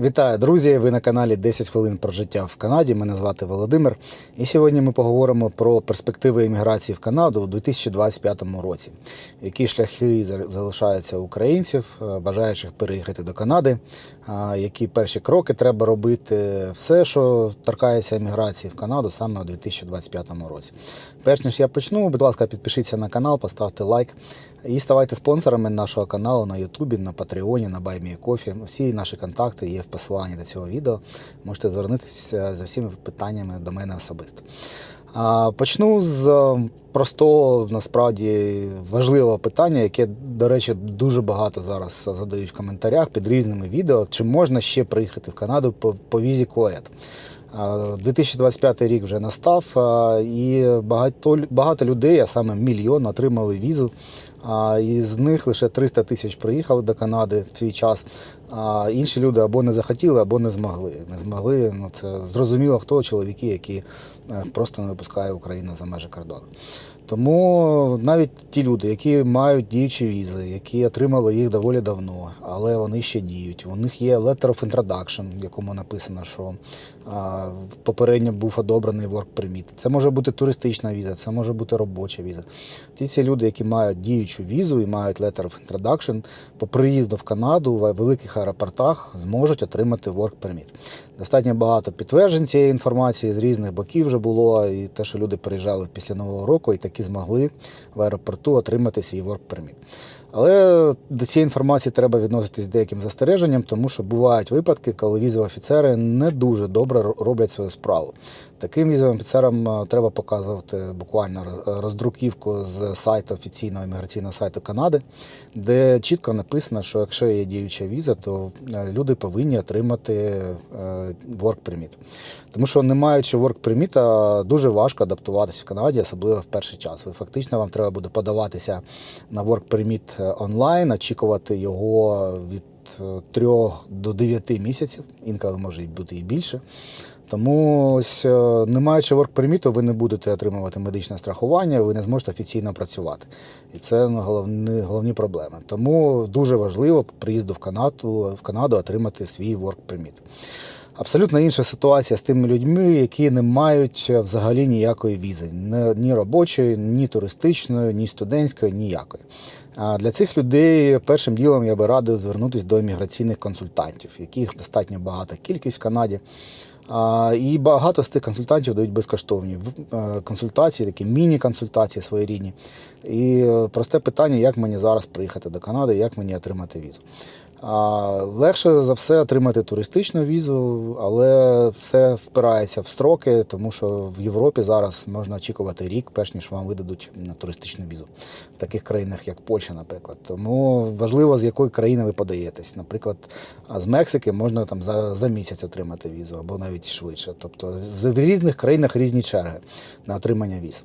Вітаю, друзі! Ви на каналі 10 хвилин про життя в Канаді. Мене звати Володимир. І сьогодні ми поговоримо про перспективи імміграції в Канаду у 2025 році. Які шляхи залишаються українців, е, бажаючих переїхати до Канади, які перші кроки треба робити, все, що торкається імміграції в Канаду саме у 2025 році. Перш ніж я почну, будь ласка, підпишіться на канал, поставте лайк і ставайте спонсорами нашого каналу на Ютубі, на Патреоні, на BuyMeCoffee. Всі наші контакти є в посиланні до цього відео. Можете звернутися за всіми питаннями до мене особисто. Почну з е, простого, насправді важливого питання, яке, до речі, дуже багато зараз задають в коментарях під різними відео. Чи можна ще приїхати в Канаду по, по візі КОЕД? 2025 рік вже настав, і багато, багато людей, а саме мільйон, отримали візу. А, Із них лише 300 тисяч приїхали до Канади в свій час. А інші люди або не захотіли, або не змогли. Не змогли. Ну це зрозуміло, хто чоловіки, які просто не випускає Україну за межі кордону. Тому навіть ті люди, які мають діючі візи, які отримали їх доволі давно, але вони ще діють. У них є letter of introduction, в якому написано, що а, попередньо був одобрений work permit. Це може бути туристична віза, це може бути робоча віза. Ті ці люди, які мають діючу візу і мають letter of introduction, по приїзду в Канаду в великих аеропортах зможуть отримати work permit. Достатньо багато підтверджень цієї інформації з різних боків вже було, і те, що люди приїжджали після Нового року і таки змогли в аеропорту отримати свій work permit. Але до цієї інформації треба відноситись з деяким застереженням, тому що бувають випадки, коли візові офіцери не дуже добре роблять свою справу. Таким візовим офіцерам е, треба показувати буквально роздруківку з сайту офіційного імміграційного сайту Канади, де чітко написано, що якщо є діюча віза, то е, люди повинні отримати е, work permit. Тому що не маючи work permit, дуже важко адаптуватися в Канаді, особливо в перший час. Ви фактично вам треба буде подаватися на work permit е, онлайн, очікувати його від 3 до 9 місяців, інколи може бути і більше. Тому ось, е, не маючи permit, ви не будете отримувати медичне страхування, ви не зможете офіційно працювати. І це ну, головні, головні проблеми. Тому дуже важливо по приїзду в Канаду, в Канаду отримати свій permit. Абсолютно інша ситуація з тими людьми, які не мають е, взагалі ніякої візи, ні робочої, ні туристичної, ні студентської, ніякої. А Для цих людей першим ділом я би радив звернутися до імміграційних консультантів, яких достатньо багата кількість в Канаді. І багато з тих консультантів дають безкоштовні е, консультації, такі міні-консультації своєрідні. І просте питання, як мені зараз приїхати до Канади, як мені отримати візу. А, Легше за все отримати туристичну візу, але все впирається в строки, тому що в Європі зараз можна очікувати рік, перш ніж вам видадуть туристичну візу в таких країнах, як Польща, наприклад. Тому важливо, з якої країни ви подаєтесь. Наприклад, з Мексики можна там за, за місяць отримати візу або навіть швидше. Тобто в різних країнах різні черги на отримання віз.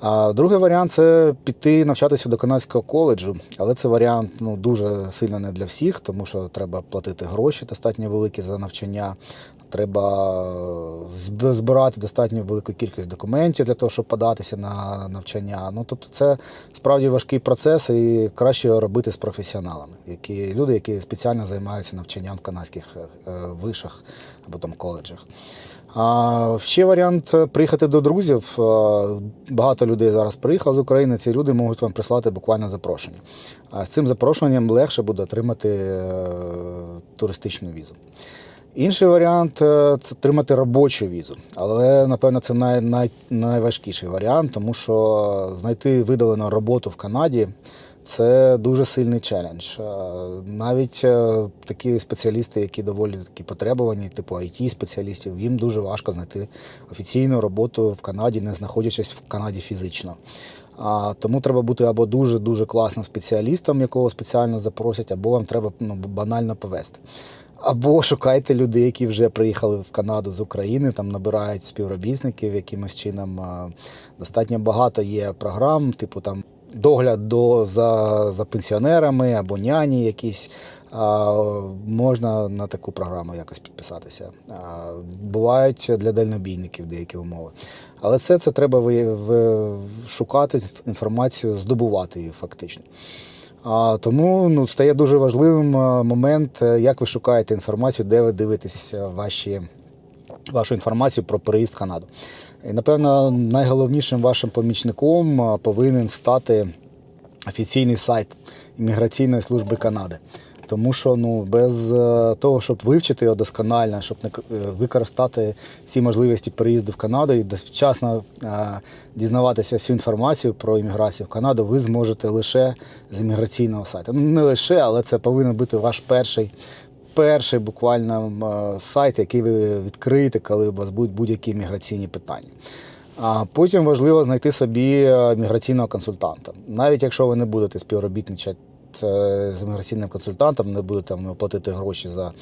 А другий варіант це піти навчатися до канадського коледжу, але це варіант ну, дуже сильно не для всіх, тому що треба платити гроші достатньо великі за навчання. Треба збирати достатньо велику кількість документів для того, щоб податися на навчання. Ну тобто, це справді важкий процес, і краще робити з професіоналами, які люди, які спеціально займаються навчанням в канадських е, вишах або там коледжах. А ще варіант е, приїхати до друзів. Е, Багато людей зараз приїхало з України. Ці люди можуть вам прислати буквально запрошення. А з цим запрошенням легше буде отримати туристичну візу. Інший варіант е, це отримати робочу візу. Але, напевно, це най, най, найважкіший варіант, тому що знайти видалену роботу в Канаді це дуже сильний челендж. Е, Навіть е, такі спеціалісти, які доволі такі потребувані, типу it спеціалістів їм дуже важко знайти офіційну роботу в Канаді, не знаходячись в Канаді фізично. А, тому треба бути або дуже-дуже класним спеціалістом, якого спеціально запросять, або вам треба ну, банально повести. Або шукайте людей, які вже приїхали в Канаду з України, там набирають співробітників якимось чином. Достатньо багато є програм, типу там догляд до, за, за пенсіонерами або няні якісь. А, можна на таку програму якось підписатися. А, бувають для дальнобійників деякі умови. Але все це треба ви, ви, шукати інформацію, здобувати її фактично. А, тому ну, стає дуже важливим е, момент, е, як ви шукаєте інформацію, де ви дивитесь е, ваші, вашу інформацію про переїзд в Канаду. І, напевно, найголовнішим вашим помічником повинен стати офіційний сайт імміграційної служби Канади. Тому що ну, без е, того, щоб вивчити його досконально, щоб е, використати всі можливості переїзду в Канаду і вчасно е, дізнаватися всю інформацію про імміграцію в Канаду, ви зможете лише з імміграційного сайту. Ну не лише, але це повинен бути ваш перший, перший буквально сайт, який ви відкриєте, коли у вас будуть будь-які імміграційні питання. А потім важливо знайти собі міграційного консультанта. Навіть якщо ви не будете співробітничати з міграційним консультантом, не будете там, платити гроші за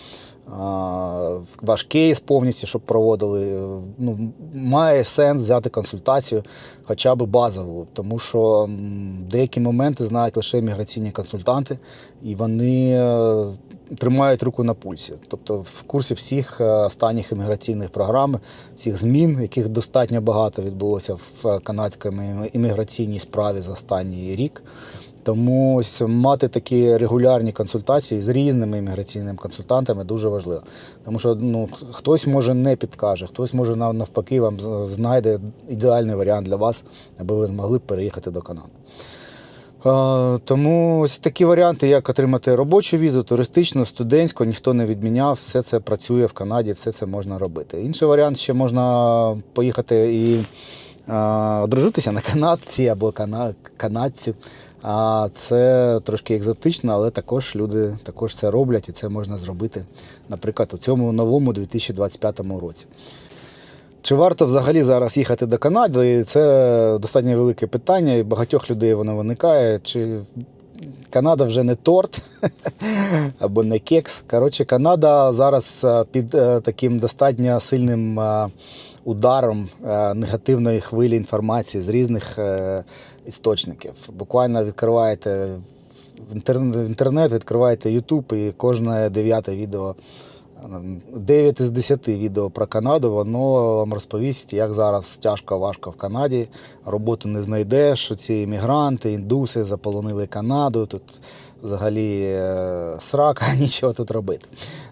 а, ваш кейс повністю, щоб проводили. е, Ну, має сенс взяти консультацію хоча б базову, тому що деякі моменти знають лише міграційні консультанти, і вони е, тримають руку на пульсі. Тобто в курсі всіх е, останніх імміграційних програм, всіх змін, яких достатньо багато відбулося в канадській імміграційній справі за останній рік. Тому ось мати такі регулярні консультації з різними імміграційними консультантами дуже важливо. Тому що ну, хтось може не підкаже, хтось може нав- навпаки вам знайде ідеальний варіант для вас, аби ви змогли переїхати до Канади. Тому ось такі варіанти, як отримати робочу візу, туристичну, студентську, ніхто не відміняв. Все це працює в Канаді, все це можна робити. Інший варіант ще можна поїхати і одружитися на канадці або кана, канадцю. А це трошки екзотично, але також люди також це роблять, і це можна зробити, наприклад, у цьому новому 2025 році. Чи варто взагалі зараз їхати до Канади? Це достатньо велике питання, і багатьох людей воно виникає. Чи Канада вже не торт або не кекс. Коротше, Канада зараз е, під е, таким достатньо сильним е, ударом негативної хвилі інформації з різних істочників. Буквально відкриваєте інтернет, відкриваєте YouTube і кожне дев'яте відео. 9 із 10 відео про Канаду, воно вам розповість, як зараз тяжко важко в Канаді. Роботу не знайдеш, ці іммігранти, індуси заполонили Канаду. Тут взагалі е, срака, нічого тут робити.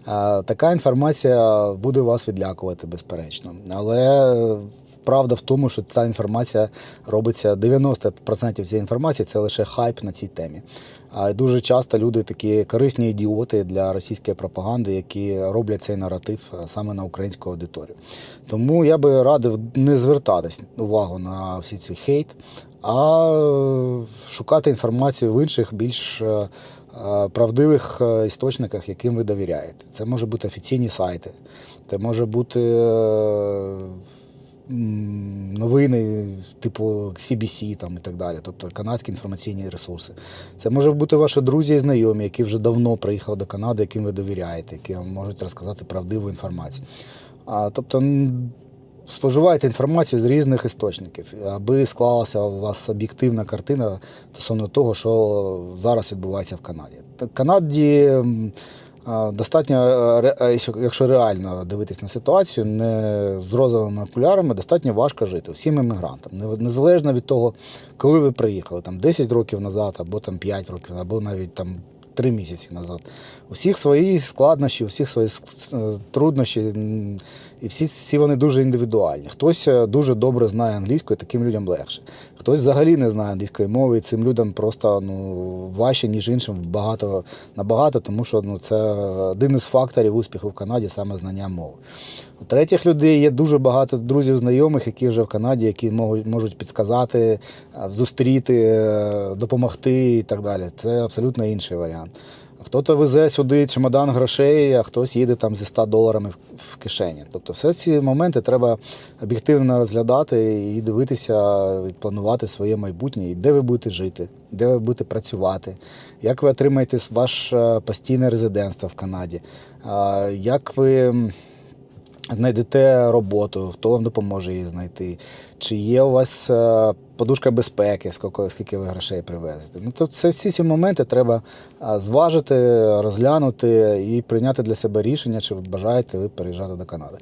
Е, Така інформація буде вас відлякувати, безперечно. Але е, правда в тому, що ця інформація робиться 90% цієї інформації це лише хайп на цій темі. А дуже часто люди такі корисні ідіоти для російської пропаганди, які роблять цей наратив е, саме на українську аудиторію. Тому я би радив не звертатись увагу на всі ці хейт, а е, шукати інформацію в інших більш е, правдивих істочниках, яким ви довіряєте. Це може бути офіційні сайти, це може бути. Новини, типу CBC там, і так далі, тобто канадські інформаційні ресурси. Це може бути ваші друзі і знайомі, які вже давно приїхали до Канади, яким ви довіряєте, які вам можуть розказати правдиву інформацію. А, тобто споживайте інформацію з різних істочників, аби склалася у вас об'єктивна картина стосовно того, що зараз відбувається в Канаді. Та- Канаді. Достатньо, е, е, якщо- реально дивитись на ситуацію, не з розовими окулярами, достатньо важко жити всім іммігрантам. Незалежно від того, коли ви приїхали, там 10 років назад, або там 5 років, або навіть там 3 місяці назад. У всіх свої складнощі, у всіх свої е, труднощі, і всі, всі вони дуже індивідуальні. Хтось е, дуже добре знає англійську, і таким людям легше. Хтось взагалі не знає англійської мови, і цим людям просто ну, важче, ніж іншим, багато набагато, тому що ну, це один із факторів успіху в Канаді саме знання мови. У третіх людей є дуже багато друзів, знайомих, які вже в Канаді, які можуть, підсказати, е, зустріти, е, допомогти і так далі. Це абсолютно інший варіант. Хто-то везе сюди чемодан грошей, а хтось їде там зі 100 доларами в- кишені. Тобто, все ці моменти треба об'єктивно розглядати і дивитися, і планувати своє майбутнє, і де ви будете жити, де ви будете працювати, як ви отримаєте ваше постійне резидентство в Канаді, як ви. Знайдете роботу, хто вам допоможе її знайти. Чи є у вас е, подушка безпеки, скільки, ви грошей привезете. Ну, тобто це, всі ці моменти треба зважити, розглянути і прийняти для себе рішення, чи бажаєте ви переїжджати до Канади.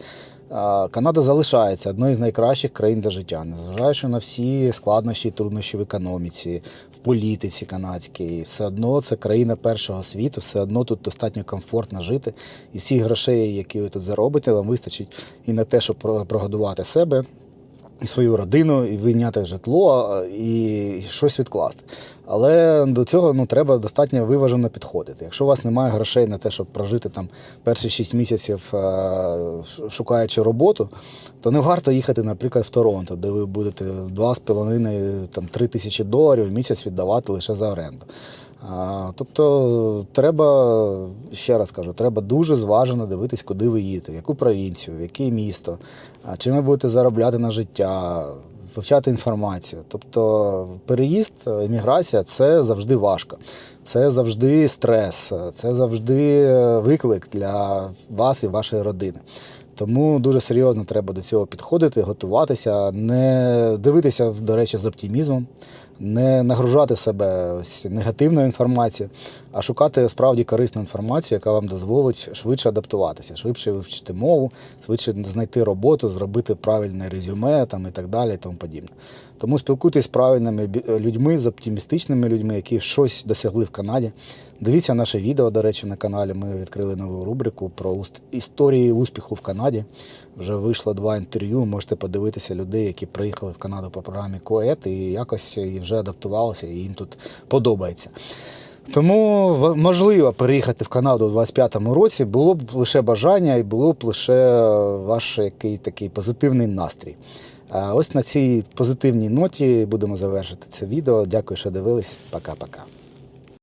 Канада залишається одною з найкращих країн для життя, незважаючи на всі складнощі і труднощі в економіці, в політиці канадській. Все одно це країна першого світу, все одно тут достатньо комфортно жити. І всіх грошей, які ви тут заробите, вам вистачить і на те, щоб про- прогодувати себе, і свою родину, і вийняти житло, і щось відкласти. Але до цього ну, треба достатньо виважено підходити. Якщо у вас немає грошей на те, щоб прожити там перші 6 місяців, е, шукаючи роботу, то не варто їхати, наприклад, в Торонто, де ви будете 2,5-3 тисячі доларів в місяць віддавати лише за оренду. А, Тобто треба, ще раз кажу, треба дуже зважено дивитись, куди ви їдете, в яку провінцію, в яке місто, а чим ви будете заробляти на життя, вивчати інформацію. Тобто переїзд, еміграція це завжди важко, це завжди стрес, це завжди виклик для вас і вашої родини. Тому дуже серйозно треба до цього підходити, готуватися, не дивитися, до речі, з оптимізмом, не нагружати себе негативною інформацією, а шукати справді корисну інформацію, яка вам дозволить швидше адаптуватися, швидше вивчити мову, швидше знайти роботу, зробити правильне резюме там, і так далі, і тому подібне. Тому спілкуйтесь з правильними людьми, з оптимістичними людьми, які щось досягли в Канаді. Дивіться наше відео, до речі, на каналі. Ми відкрили нову рубрику про історії успіху в Канаді. Вже вийшло два інтерв'ю. Можете подивитися людей, які приїхали в Канаду по програмі КОЕТ і якось і вже адаптувалися, і їм тут подобається. Тому можливо переїхати в Канаду у 25-му році було б лише бажання і було б лише ваш який такий позитивний настрій. А ось на цій позитивній ноті будемо завершити це відео. Дякую, що дивились. Пока-пока.